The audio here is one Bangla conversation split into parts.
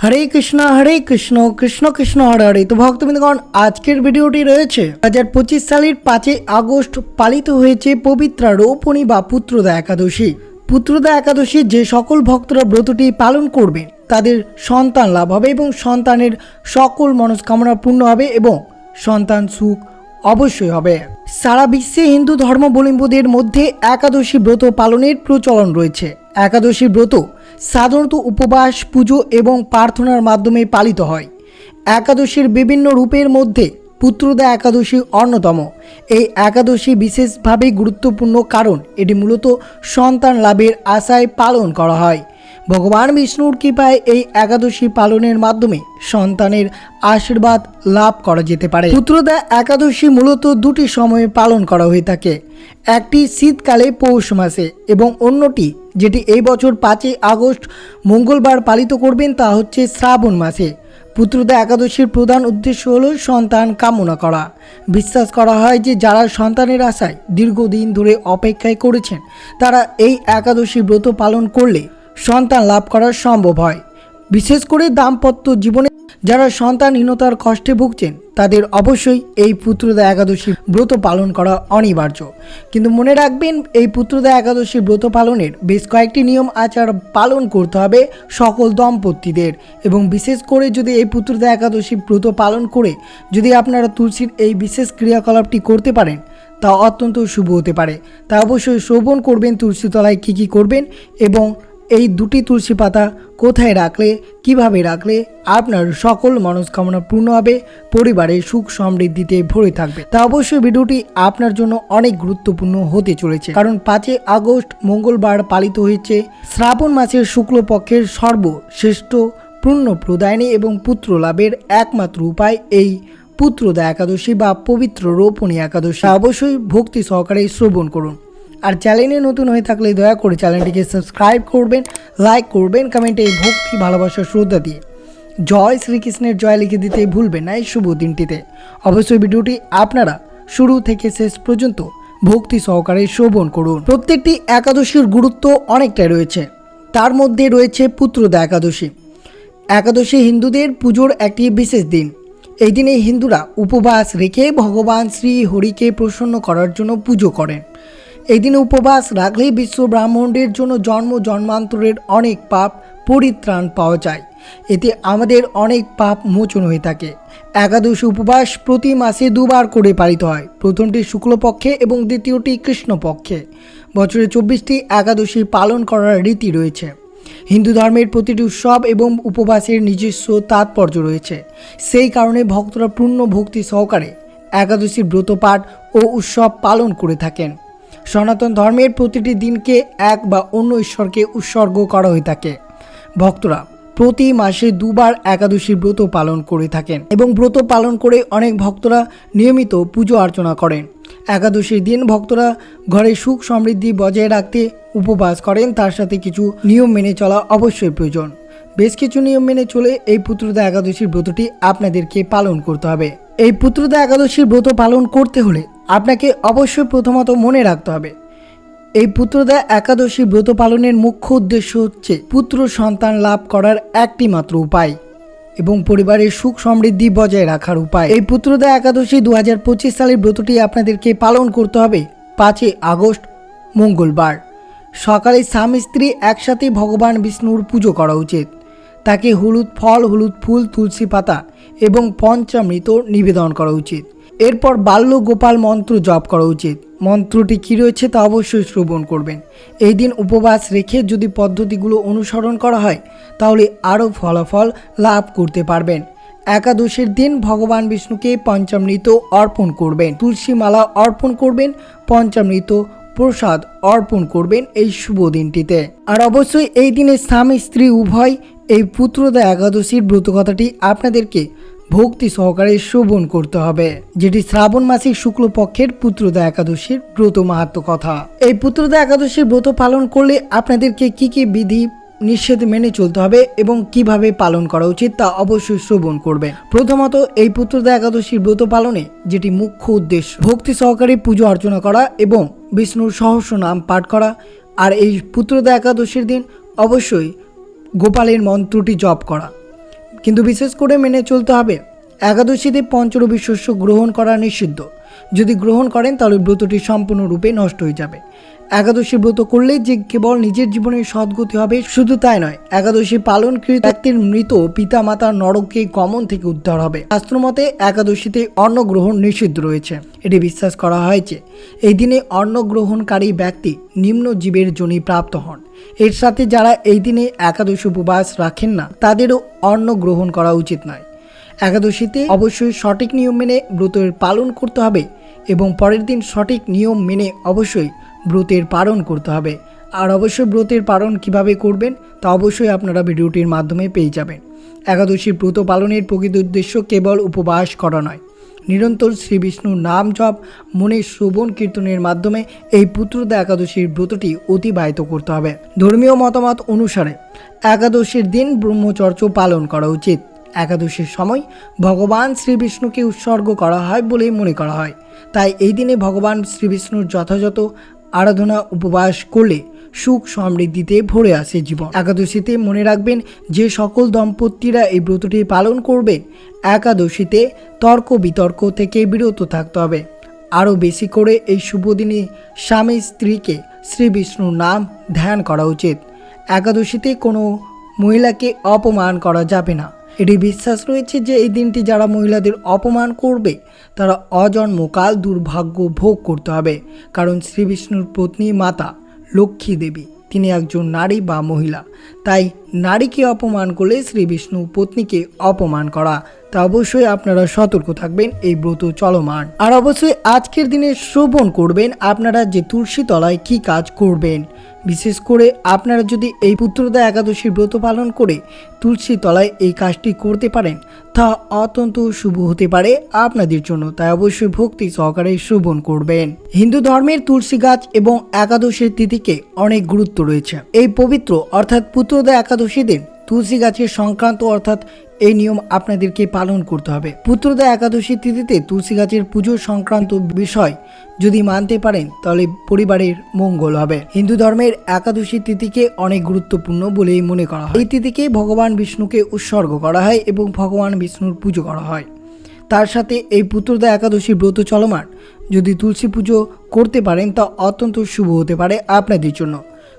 হরে কৃষ্ণ হরে কৃষ্ণ কৃষ্ণ কৃষ্ণ, হরে হরে। তো ভক্তবৃন্দগণ, আজকের ভিডিওটি রয়েছে হাজার পঁচিশ সালের পাঁচই আগস্ট পালিত হয়েছে পবিত্রা রৌপণী বা পুত্রদা একাদশী। পুত্রদা একাদশী যে সকল ভক্তরা ব্রতটি পালন করবেন তাদের সন্তান লাভ হবে এবং সন্তানের সকল মনস্কামনা পূর্ণ হবে এবং সন্তান সুখ অবশ্যই হবে। সারা বিশ্বে হিন্দু ধর্মাবলম্বীদের মধ্যে একাদশী ব্রত পালনের প্রচলন রয়েছে। একাদশী ব্রত সাধারণত উপবাস, পুজো এবং প্রার্থনার মাধ্যমে পালিত হয়। একাদশীর বিভিন্ন রূপের মধ্যে পুত্রদা একাদশী অন্যতম। এই একাদশী বিশেষভাবে গুরুত্বপূর্ণ কারণ এটি মূলত সন্তান লাভের আশায় পালন করা হয়। ভগবান বিষ্ণুর কৃপায় এই একাদশী পালনের মাধ্যমে সন্তানের আশীর্বাদ লাভ করা যেতে পারে। পুত্রদা একাদশী মূলত দুটি সময়ে পালন করা হয়ে থাকে। একটি শীতকালে পৌষ মাসে এবং অন্যটি যেটি এই বছর পাঁচই আগস্ট মঙ্গলবার পালিত করবেন তা হচ্ছে শ্রাবণ মাসে। পুত্রদা একাদশীর প্রধান উদ্দেশ্য হল সন্তান কামনা করা। বিশ্বাস করা হয় যে যারা সন্তানের আশায় দীর্ঘদিন ধরে অপেক্ষায় করেছেন, তারা এই একাদশী ব্রত পালন করলে সন্তান লাভ করা সম্ভব হয়। বিশেষ করে দাম্পত্য জীবনে যারা সন্তানহীনতার কষ্টে ভুগছেন, তাদের অবশ্যই এই পুত্রদা একাদশী ব্রত পালন করা অনিবার্য। কিন্তু মনে রাখবেন, এই পুত্রদা একাদশী ব্রত পালনের বেশ কয়েকটি নিয়ম আচার পালন করতে হবে সকল দম্পতিদের। এবং বিশেষ করে যদি এই পুত্রদা একাদশী ব্রত পালন করে যদি আপনারা তুলসীর এই বিশেষ ক্রিয়াকলাপটি করতে পারেন, তা অত্যন্ত শুভ হতে পারে। তা অবশ্যই শ্রবণ করবেন তুলসীতলায় কী কী করবেন এবং এই দুটি তুলসী পাতা কোথায় রাখলে, কীভাবে রাখলে আপনার সকল মনস্কামনা পূর্ণ হবে পরিবারের সুখ সমৃদ্ধিতে ভরে থাকবে। তা অবশ্যই ভিডিওটি আপনার জন্য অনেক গুরুত্বপূর্ণ হতে চলেছে। কারণ পাঁচই আগস্ট মঙ্গলবার পালিত হয়েছে শ্রাবণ মাসের শুক্লপক্ষের সর্বশ্রেষ্ঠ পূর্ণ প্রদায়নী এবং পুত্র লাভের একমাত্র উপায় এই পুত্রদা একাদশী বা পবিত্র রোপণী একাদশী। অবশ্যই ভক্তি সহকারে শ্রবণ করুন। আর চ্যানেলে নতুন হয়ে থাকলে দয়া করে চ্যানেলটিকে সাবস্ক্রাইব করবেন লাইক করবেন কমেন্টে ভক্তি, ভালোবাসা, শ্রদ্ধা দিয়ে। জয় শ্রীকৃষ্ণের জয় লিখে দিতে ভুলবেন না এই শুভ দিনটিতে। অবশ্যই ভিডিওটি আপনারা শুরু থেকে শেষ পর্যন্ত ভক্তি সহকারে শ্রবণ করুন। প্রত্যেকটি একাদশীর গুরুত্ব অনেকটাই রয়েছে। তার মধ্যে রয়েছে পুত্রদা একাদশী। একাদশী হিন্দুদের পুজোর একটি বিশেষ দিন। এই দিনে হিন্দুরা উপবাস রেখে ভগবান শ্রী হরিকে প্রসন্ন করার জন্য পুজো করেন। এই দিনে উপবাস রাখলেই বিশ্ব ব্রাহ্মণদের জন্য জন্ম জন্মান্তরের অনেক পাপ পরিত্রাণ পাওয়া যায়। এতে আমাদের অনেক পাপ মোচন হয়ে থাকে। একাদশী উপবাস প্রতি মাসে দুবার করে পালিত হয়। প্রথমটি শুক্লপক্ষে এবং দ্বিতীয়টি কৃষ্ণপক্ষে। বছরে চব্বিশটি একাদশী পালন করার রীতি রয়েছে। হিন্দু ধর্মের প্রতিটি উৎসব এবং উপবাসের নিজস্ব তাৎপর্য রয়েছে। সেই কারণে ভক্তরা পূর্ণ ভক্তি সহকারে একাদশীর ব্রতপাঠ ও উৎসব পালন করে থাকেন। সনাতন ধর্মের প্রতিটি দিনকে এক বা অন্য ঈশ্বরকে উৎসর্গ করা হয়ে থাকে। ভক্তরা প্রতি মাসে দুবার একাদশীর ব্রত পালন করে থাকেন এবং ব্রত পালন করে অনেক ভক্তরা নিয়মিত পুজো অর্চনা করেন। একাদশীর দিন ভক্তরা ঘরে সুখ সমৃদ্ধি বজায় রাখতে উপবাস করেন, তার সাথে কিছু নিয়ম মেনে চলা অবশ্যই প্রয়োজন। বেশ কিছু নিয়ম মেনে চলে এই পুত্রদা একাদশীর ব্রতটি আপনাদেরকে পালন করতে হবে। এই পুত্রদা একাদশীর ব্রত পালন করতে হলে আপনাকে অবশ্যই প্রথমত মনে রাখতে হবে, এই পুত্রদা একাদশী ব্রত পালনের মুখ্য উদ্দেশ্য হচ্ছে পুত্র সন্তান লাভ করার একটি মাত্র উপায় এবং পরিবারের সুখ সমৃদ্ধি বজায় রাখার উপায়। এই পুত্রদা একাদশী দু হাজার পঁচিশ সালের ব্রতটি আপনাদেরকে পালন করতে হবে পাঁচই আগস্ট, মঙ্গলবার। সকালে স্বামী স্ত্রী একসাথে ভগবান বিষ্ণুর পুজো করা উচিত। তাকে হলুদ ফল, হলুদ ফুল, তুলসী পাতা এবং পঞ্চামৃত নিবেদন করা উচিত। এরপর বাল্য গোপাল মন্ত্র জপ করা উচিত। মন্ত্রটি কী রয়েছে তা অবশ্যই শ্রবণ করবেন। এই দিন উপবাস রেখে যদি পদ্ধতিগুলো অনুসরণ করা হয়, তাহলে আরও ফলাফল লাভ করতে পারবেন। একাদশীর দিন ভগবান বিষ্ণুকে পঞ্চামৃত অর্পণ করবেন। তুলসী মালা অর্পণ করবেন, পঞ্চামৃত প্রসাদ অর্পণ করবেন এই শুভ দিনটিতে। আর অবশ্যই এই দিনে স্বামী স্ত্রী উভয় এই পুত্রদা একাদশীর ব্রতকথাটি আপনাদেরকে ভক্তি সহকারে শ্রবণ করতে হবে, যেটি শ্রাবণ মাসিক শুক্লপক্ষের পুত্রদা একাদশীর ব্রত মাহাত্ম কথা। এই পুত্রদা একাদশীর ব্রত পালন করলে আপনাদেরকে কি কি বিধি নিষেধ মেনে চলতে হবে এবং কীভাবে পালন করা উচিত তা অবশ্যই শ্রবণ করবেন। প্রথমত, এই পুত্রদা একাদশীর ব্রত পালনে যেটি মুখ্য উদ্দেশ্য, ভক্তি সহকারে পুজো অর্চনা করা এবং বিষ্ণুর সহস্র নাম পাঠ করা। আর এই পুত্রদা একাদশীর দিন অবশ্যই গোপালের মন্ত্রটি জপ করা। কিন্তু বিশেষ করে মেনে চলতে হবে। একাদশীতে পঞ্চরবি শস্য গ্রহণ করা নিষিদ্ধ। যদি গ্রহণ করেন, তাহলে ব্রতটি সম্পূর্ণরূপে নষ্ট হয়ে যাবে। একাদশী ব্রত করলে যে কেবল নিজের জীবনে সদ্গতি হবে, শুধু তাই নয়, একাদশী পালনকৃত ব্যক্তির মৃত পিতা মাতার নরককে গমন থেকে উদ্ধার হবে। শাস্ত্রমতে, একাদশীতে অন্ন গ্রহণ নিষিদ্ধ রয়েছে। এটি বিশ্বাস করা হয় যে, এই দিনে অন্ন গ্রহণকারী ব্যক্তি নিম্ন জীবের জনি প্রাপ্ত হন। এর সাথে যারা এই দিনে একাদশী উপবাস রাখেন না, তাদেরও অন্ন গ্রহণ করা উচিত নয়। একাদশীতে অবশ্যই সঠিক নিয়ম মেনে ব্রতের পালন করতে হবে এবং পরের দিন সঠিক নিয়ম মেনে অবশ্যই ব্রতের পালন করতে হবে। আর অবশ্যই ব্রতের পালন কীভাবে করবেন, তা অবশ্যই আপনারা ভিডিওটির মাধ্যমে পেয়ে যাবেন। একাদশীর ব্রত পালনের প্রকৃত উদ্দেশ্য কেবল উপবাস করা নয়। নিরন্তর শ্রী বিষ্ণুর নাম জপ, মনে শ্রবণ কীর্তনের মাধ্যমে এই পুত্রদা একাদশীর ব্রতটি অতিবাহিত করতে হবে। ধর্মীয় মতামত অনুসারে, একাদশীর দিন ব্রহ্মচর্য পালন করা উচিত। একাদশীর সময় ভগবান শ্রী বিষ্ণুকে উৎসর্গ করা হয় বলেই মনে করা হয়। তাই এই দিনে ভগবান শ্রীবিষ্ণুর যথাযথ আরাধনা উপবাস করলে সুখ সমৃদ্ধিতে ভরে আসে জীবন। একাদশীতে মনে রাখবেন যে সকল দম্পতিরা এই ব্রতটি পালন করবেন, একাদশীতে তর্ক বিতর্ক থেকে বিরত থাকতে হবে। আরও বেশি করে এই শুভ দিনে স্বামী স্ত্রীকে শ্রী বিষ্ণুর নাম ধ্যান করা উচিত। একাদশীতে কোনো মহিলাকে অপমান করা যাবে না। এটি বিশ্বাস রয়েছে যে এই দিনটি যারা মহিলাদের অপমান করবে তারা অজন্মকাল দুর্ভাগ্য ভোগ করতে হবে। কারণ শ্রী বিষ্ণুর পত্নী মাতা, লক্ষ্মী দেবী, তিনি একজন নারী বা মহিলা। তাই নারীকে অপমান করলে শ্রী বিষ্ণু পত্নীকে অপমান করা। তা অবশ্যই আপনারা সতর্ক থাকবেন এই ব্রত চলমান। আর অবশ্যই আজকের দিনে শ্রবণ করবেন আপনারা যে তুলসী তলায় কি কাজ করবেন। বিশেষ করে আপনারা যদি এই পুত্রদা একাদশীর ব্রত পালন করে তুলসী তলায় এই কাজটি করতে পারেন, তা অত্যন্ত শুভ হতে পারে আপনাদের জন্য। তাই অবশ্যই ভক্তি সহকারে শ্রবণ করবেন। হিন্দু ধর্মের তুলসী গাছ এবং একাদশীর তিথিকে অনেক গুরুত্ব রয়েছে। এই পবিত্র অর্থাৎ পুত্রদা একাদশী দিন তুলসী গাছের সংক্রান্ত অর্থাৎ এই নিয়ম আপনাদেরকে পালন করতে হবে। পুত্রদা একাদশী তিথিতে তুলসী গাছের পুজো সংক্রান্ত বিষয় যদি মানতে পারেন, তাহলে পরিবারের মঙ্গল হবে। হিন্দু ধর্মের একাদশী তিথিকে অনেক গুরুত্বপূর্ণ বলেই মনে করা হয়। এই তিথিকে ভগবান বিষ্ণুকে উৎসর্গ করা হয় এবং ভগবান বিষ্ণুর পুজো করা হয়। তার সাথে এই পুত্রদা একাদশী ব্রত চলমান। যদি তুলসী পুজো করতে পারেন, তা অত্যন্ত শুভ হতে পারে আপনাদের জন্য।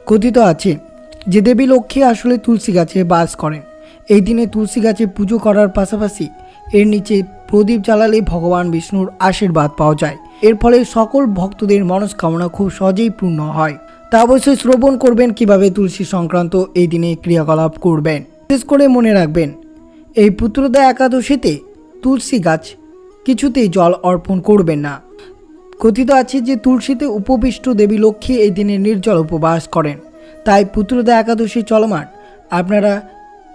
কথিত আছে যে দেবী লক্ষ্মী আসলে তুলসী গাছে বাস করেন, এই দিনে তুলসী গাছে পুজো করার পাশাপাশি এর নিচে প্রদীপ জ্বালালে ভগবান বিষ্ণুর আশীর্বাদ পাওয়া যায়। এর ফলে সকল ভক্তদের মনস্কামনা খুব সহজেই পূর্ণ হয়। তা অবশ্যই শ্রবণ করবেন কীভাবে তুলসী সংক্রান্ত এই দিনে ক্রিয়াকলাপ করবেন। বিশেষ করে মনে রাখবেন, এই পুত্রদা একাদশীতে তুলসী গাছ কিছুতেই জল অর্পণ করবেন না। কথিত আছে যে তুলসীতে উপবিষ্ট দেবী লক্ষ্মী এই দিনে নির্জল উপবাস করেন। তাই পুত্রদা একাদশী চলমান আপনারা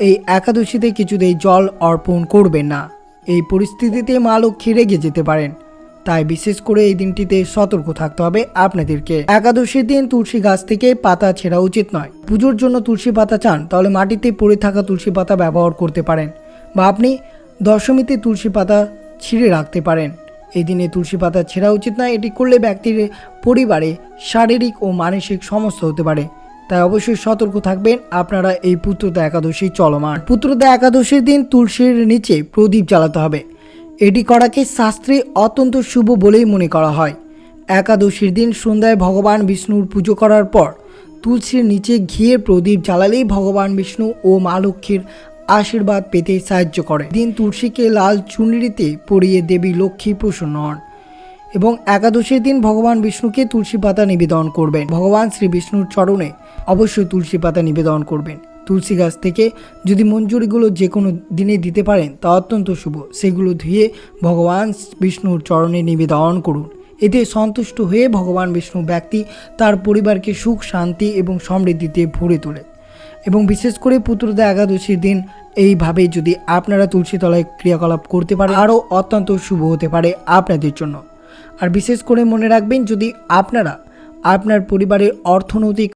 এই একাদশীতে কিছুতেই জল অর্পণ করবেন না। এই পরিস্থিতিতে মা লক্ষ্মী রেগে যেতে পারেন। তাই বিশেষ করে এই দিনটিতে সতর্ক থাকতে হবে আপনাদেরকে। একাদশীর দিন তুলসী গাছ থেকে পাতা ছেঁড়া উচিত নয়। পুজোর জন্য তুলসী পাতা চান, তাহলে মাটিতে পড়ে থাকা তুলসী পাতা ব্যবহার করতে পারেন বা আপনি দশমীতে তুলসী পাতা ছিঁড়ে রাখতে পারেন। এই দিনে তুলসী পাতা ছেঁড়া উচিত নয়, এটি করলে ব্যক্তির পরিবারে শারীরিক ও মানসিক সমস্যা হতে পারে। তাই অবশ্যই সতর্ক থাকবেন আপনারা এই পুত্রদা একাদশী চলমান। পুত্রদা একাদশীর দিন তুলসীর নিচে প্রদীপ জ্বালাতে হবে। এটি করাকে শাস্ত্রে অত্যন্ত শুভ বলেই মনে করা হয়। একাদশীর দিন সন্ধ্যায় ভগবান বিষ্ণুর পুজো করার পর তুলসীর নিচে ঘিয়ে প্রদীপ জ্বালালেই ভগবান বিষ্ণু ও মা লক্ষ্মীর আশীর্বাদ পেতে সাহায্য করে। দিন তুলসীকে লাল চুনরিতে পরিয়ে দেবী লক্ষ্মী প্রসন্ন হন। এবং একাদশীর দিন ভগবান বিষ্ণুকে তুলসী পাতা নিবেদন করবেন। ভগবান শ্রী বিষ্ণুর চরণে অবশ্যই তুলসী পাতা নিবেদন করবেন। তুলসী গাছ থেকে যদি মঞ্জুরিগুলো যে কোনো দিনে দিতে পারেন, তা অত্যন্ত শুভ। সেগুলো ধুয়ে ভগবান বিষ্ণুর চরণে নিবেদন করুন। এতে সন্তুষ্ট হয়ে ভগবান বিষ্ণু ব্যক্তি তার পরিবারকে সুখ, শান্তি এবং সমৃদ্ধিতে ভরে তোলে। এবং বিশেষ করে পুত্রদা একাদশীর দিন এইভাবে যদি আপনারা তুলসী তলায় ক্রিয়াকলাপ করতে পারেন, আরও অত্যন্ত শুভ হতে পারে আপনাদের জন্য। আর বিশেষ করে মনে রাখবেন যদি আপনারা আপনার পরিবারের অর্থনৈতিক